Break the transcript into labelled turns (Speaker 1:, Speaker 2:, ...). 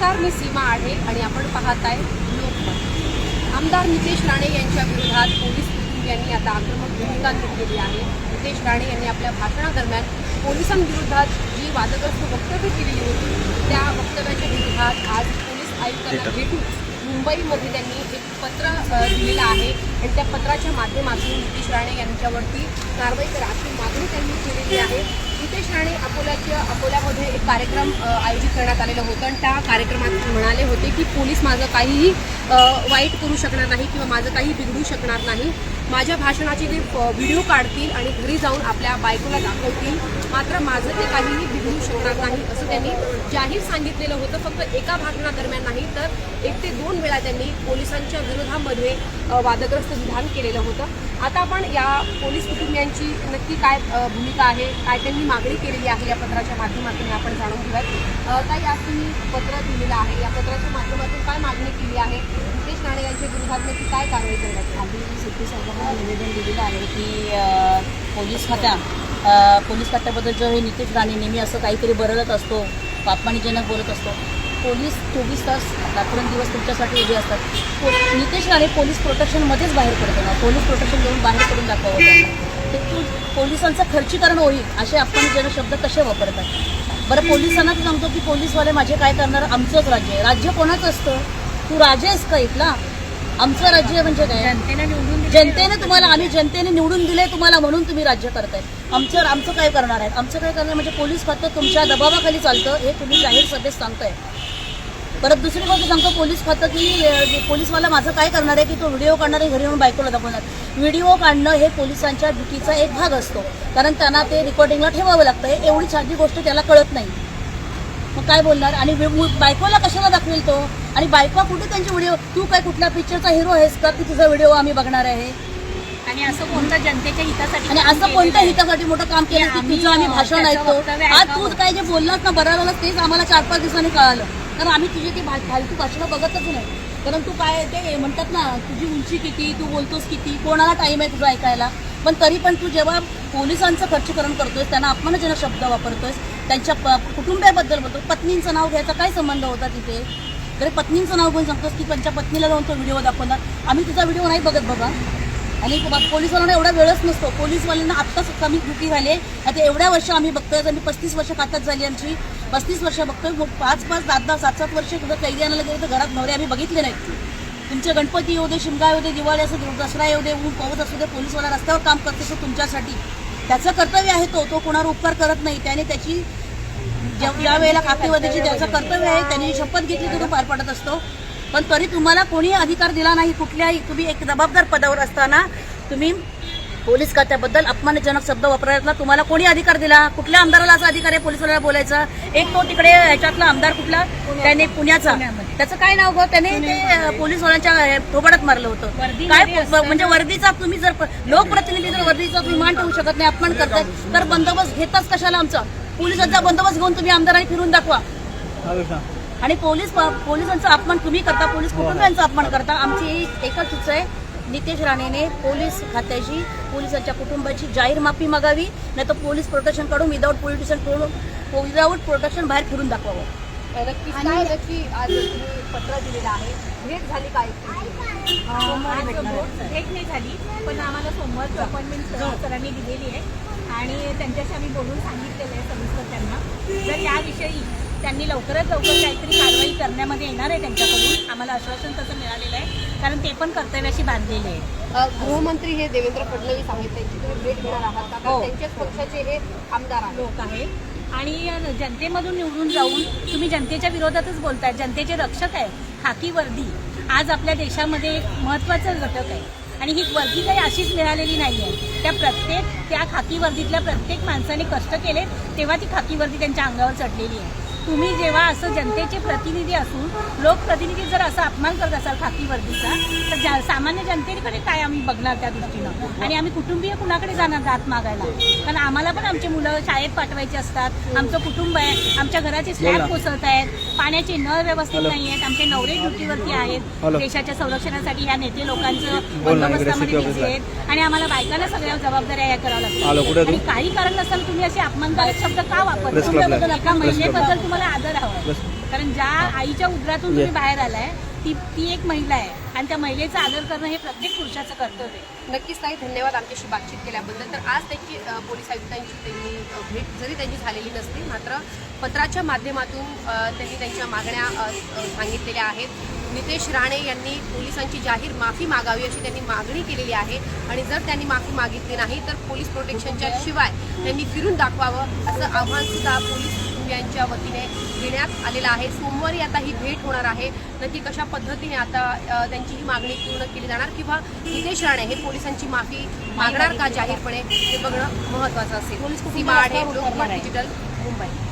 Speaker 1: नमस्कार मी सीमा आढे आणि आपण पाहत आहे लोकमत. आमदार नितेश राणे यांच्या विरोधात पोलीस कुटुंबियांनी आता आक्रमक भूमिका घेतलेली आहे. नितेश राणे यांनी आपल्या भाषणादरम्यान पोलिसांविरोधात जी वादग्रस्त वक्तव्य केलेली होती त्या वक्तव्याच्या विरोधात आज पोलीस आयुक्तांना भेटून मुंबईमध्ये त्यांनी एक पत्र दिलेलं आहे आणि त्या पत्राच्या माध्यमातून नितेश राणे यांच्यावरती कारवाई करा अशी मागणी त्यांनी केलेली आहे. नितेश राणे अकोल्याच्या अकोल्यामध्ये एक कार्यक्रम आयोजित करण्यात आलेलं होतं. आणि त्या कार्यक्रमात म्हणाले होते की पोलीस माझं काहीही वाईट करू शकणार नाही किंवा माझं काही बिघडू शकणार नाही. माझ्या भाषणाचे ते व्हिडिओ काढतील आणि घरी जाऊन आपल्या बायकोला दाखवतील मात्र माझं ते काहीही बिघडू शकणार नाही असं त्यांनी जाहीर सांगितलेलं होतं. फक्त एका भाषणादरम्यान नाही तर एक ते दोन वेळा त्यांनी पोलिसांच्या विरोधामध्ये वादग्रस्त विधान केलेलं होतं. आता आपण या पोलीस कुटुंबियांची नक्की काय भूमिका आहे काय त्यांनी मागणी केलेली आहे या पत्राच्या माध्यमातून आपण जाणून घेऊयात. काय ताई आज तुम्ही पत्र दिलेलं आहे या पत्राच्या माध्यमातून काय मागणी केली आहे? नितेश राणे यांच्या विरोधात नक्की काय कारवाई करण्यात आली?
Speaker 2: आम्ही साहेबांना निवेदन दिलेलं आहे की पोलीस खात्या पोलीस खात्याबद्दल जो हे नितेश राणे नेहमी असं काहीतरी बरळत असतो पापमानीजनक बोलत असतो पोलीस चोवीस तास रात्रंदिवस तुमच्यासाठी उभे असतात. नितेश राणे पोलीस प्रोटेक्शनमध्येच बाहेर पडतो ना पोलीस प्रोटेक्शन घेऊन बाहेर पडून दाखवावं ते पोलिसांचं खर्चीकरण होईल असे आपण जन शब्द कसे वापरतात बरं पोलिसांनाच सांगतो की पोलीसवाले माझे काय करणार? आमचंच राज्य आहे. राज्य कोणाचं असतं? तू राजा आहेस का इथला? आमचं राज्य म्हणजे काय?
Speaker 3: जनतेनं निवडून दिलेलं
Speaker 2: जनतेने तुम्हाला आम्ही जनतेने निवडून दिले तुम्हाला म्हणून तुम्ही राज्य करताय. आमचं आमचं काय करणार आहे? आमचं काय करणार म्हणजे पोलीस खातं तुमच्या दबावाखाली चालतं हे तुम्ही जाहीर सभेत सांगताय. परत दुसरी गोष्ट सांगतो पोलीस खातं की पोलीसवाला माझं काय करणार आहे की तो व्हिडिओ काढणार आहे घरी येऊन बायकोला दाखवणार व्हिडिओ काढणं हे पोलिसांच्या ड्युटीचा एक भाग असतो. कारण त्यांना ते रेकॉर्डिंगला ठेवावं लागतं एवढी साधी गोष्ट त्याला कळत नाही. मग काय बोलणार? आणि बायकोला कशाला दाखवेल तो? आणि बायको कुठे त्यांचे व्हिडिओ तू काय कुठल्या पिक्चरचा हिरो आहेस का? की तुझा व्हिडिओ आम्ही बघणार आहे.
Speaker 3: आणि असं कोणतं जनतेच्या हितासाठी
Speaker 2: आणि असं कोणत्या? हितासाठी मोठं काम केलं की तुझं आम्ही भाषण ऐकतो आज. तू काय जे बोललास ना बरं झालं तेच आम्हाला चार पाच दिवसांनी कळालं. कारण आम्ही तुझी ती फालतू भाषणं बघतच नाही. कारण तू काय ते म्हणतात ना तुझी उंची किती तू बोलतोस किती कोणाला टाइम आहे तुझं ऐकायला? पण तरी पण तू जेव्हा पोलिसांचं खर्चीकरण करतोस त्यांना अपमानजनक शब्द वापरतोस त्यांच्या प- कुटुंबियाबद्दल बोलतो पत्नींचं नाव घ्यायचा काय संबंध होता तिथे? तरी पत्नींचं नाव घेऊन सांगतोस की त्यांच्या पत्नीला जाऊन तो व्हिडिओ दाखवणार. आम्ही तुझा व्हिडिओ नाही बघत बाबा आणि पोलिसवाल्यांना एवढा वेळच नसतो. पोलिसवाल्यांना आत्ताच कमी ड्युटी झाली आता एवढ्या वर्ष आम्ही बघतोय. आम्ही पस्तीस वर्ष खात्यात झाली आमची. पस्तीस वर्ष बघतोय. मग पाच पाच दहा दहा सात सात वर्ष कुठं कैदी आणायला गेले तर घरात नवरे आम्ही बघितले नाहीत. तुमचे गणपती येऊ दे शिमगा येऊ दे दिवाळी असू दे दसरा येऊ दे ऊन पाऊस असू दे पोलिसवाला रस्त्यावर काम करत असतो तुमच्यासाठी. त्याचं कर्तव्य आहे तो. तो कोणावर उपकार करत नाही. त्याने त्याची ज्या वेळेला ज्याचं कर्तव्य आहे त्यांनी शपथ घेतली तर तो पार पडत असतो. पण तरी तुम्हाला कोणी अधिकार दिला नाही कुठल्याही तुम्ही एक जबाबदार पदावर असताना तुम्ही पोलीस खात्याबद्दल अपमानजनक शब्द वापरायला तुम्हाला कोणी अधिकार दिला? कुठल्या आमदाराला असा अधिकार आहे पोलिसवाल्याला बोलायचा? एक तो तिकडे ह्याच्यातला आमदार कुठला? त्याने पुण्याचा. त्याचं काय नाव गं? त्याने ते पोलीसवाल्यांच्या थोबाडात मारलं होतं. काय म्हणजे वर्दीचा तुम्ही जर लोकप्रतिनिधी जर वर्दीचा तुम्ही मान ठेवू शकत नाही अपमान करताय तर बंदोबस्त घेताच कशाला आमचा? पोलिसांचा बंदोबस्त घेऊन तुम्ही आमदारांनी फिरून दाखवा. आणि पोलीस पोलिसांचा अपमान तुम्ही करता पोलीस कुटुंबियांचा अपमान करता. आमची एक- एकच सूच आहे. नितेश राणेने पोलीस खात्याची पोलिसांच्या कुटुंबाची जाहीर माफी मागावी नाही तर पोलीस प्रोटेक्शन काढून विदाऊट पोलिटिशियन विदाऊट प्रोटेक्शन बाहेर फिरून दाखवावं.
Speaker 1: नक्की आज पत्र दिलेलं आहे? भेट झाली काय
Speaker 3: भेट नाही झाली पण आम्हाला सोमवारची अपॉइंटमेंट सरांनी दिलेली आहे. आणि त्यांच्याशी आम्ही बोलून सांगितलेलं आहे सविस्तर त्यांना. जर याविषयी त्यांनी लवकरात लवकर काहीतरी कारवाई करण्यामध्ये येणार आहे त्यांच्याकडून. आम्हाला आश्वासन तसं मिळालेलं आहे. कारण ते पण कर्तव्याशी बांधलेले आहे
Speaker 1: गृहमंत्री हे देवेंद्र फडणवीस आहेत. त्यांची तुम्ही भेट घेणार आहात का?
Speaker 3: हो.
Speaker 1: त्यांच्याच पक्षाचे हे आमदार
Speaker 3: लोक आहेत. आणि जनतेमधून निवडून जाऊन तुम्ही जनतेच्या विरोधातच बोलताय. जनतेचे रक्षक आहे खाकी वर्दी. आज आपल्या देशामध्ये एक महत्त्वाचा घटक आहे. आणि ही वर्दी काही अशीच मिळालेली नाही आहे त्या प्रत्येक त्या खाकी वर्दीतल्या प्रत्येक माणसाने कष्ट केले तेव्हा ती खाकी वर्दी त्यांच्या अंगावर चढलेली आहे. तुम्ही जेव्हा असं जनतेचे प्रतिनिधी असून लोकप्रतिनिधी जर असा अपमान करत असाल खाकी वर्दीचा तर जा- सामान्य जनतेकडे काय आम्ही बघणार त्या दृष्टीनं? आणि आम्ही कुटुंबीय कुणाकडे जाणार दात मागायला? कारण आम्हाला पण आमचे मुलं शाळेत पाठवायचे असतात आमचं कुटुंब आहे आमच्या घराचे स्लॅब कोसळत आहेत पाण्याचे नळ व्यवस्थित नाही आहेत आमचे नवरे ड्युटीवरती आहेत देशाच्या संरक्षणासाठी ह्या नेते लोकांचं बंदोबस्तामध्ये बिझी आहेत आणि आम्हाला बायकांना सगळ्या जबाबदाऱ्या या कराव्या लागतात. आणि काही कारण नसताना तुम्ही असे अपमानकारक शब्द का वापरता? एका महिलेबद्दल तुम्हाला आदर हवा. कारण ज्या आईच्या उदरातून तुम्ही बाहेर आलाय ती ती एक महिला आहे. आणि त्या महिलेचा आदर करणं हे प्रत्येक पुरुषाचं कर्तव्य आहे.
Speaker 1: नक्कीच ताई धन्यवाद आमच्याशी बातचीत केल्याबद्दल. तर आज त्यांची पोलीस आयुक्तांची त्यांनी भेट जरी त्यांची झालेली नसली मात्र पत्राच्या माध्यमातून त्यांनी त्यांच्या मागण्या सांगितलेल्या आहेत. नितेश राणे यांनी पोलिसांची जाहीर माफी मागावी अशी त्यांनी मागणी केलेली आहे. आणि जर त्यांनी माफी मागितली नाही तर पोलीस प्रोटेक्शनच्या शिवाय त्यांनी फिरून दाखवावं असं आव्हान सुद्धा पोलीस कुटुंबियांच्या वतीने देण्यात आलेलं आहे. सोमवारी आता ही भेट होणार आहे. नक्की कशा पद्धतीने आता त्यांची ही मागणी पूर्ण केली जाणार किंवा नितेश राणे हे पोलिसांची माफी मागणार का जाहीरपणे हे बघणं महत्वाचं असेल.
Speaker 2: पोलीस.
Speaker 1: डिजिटल मुंबई.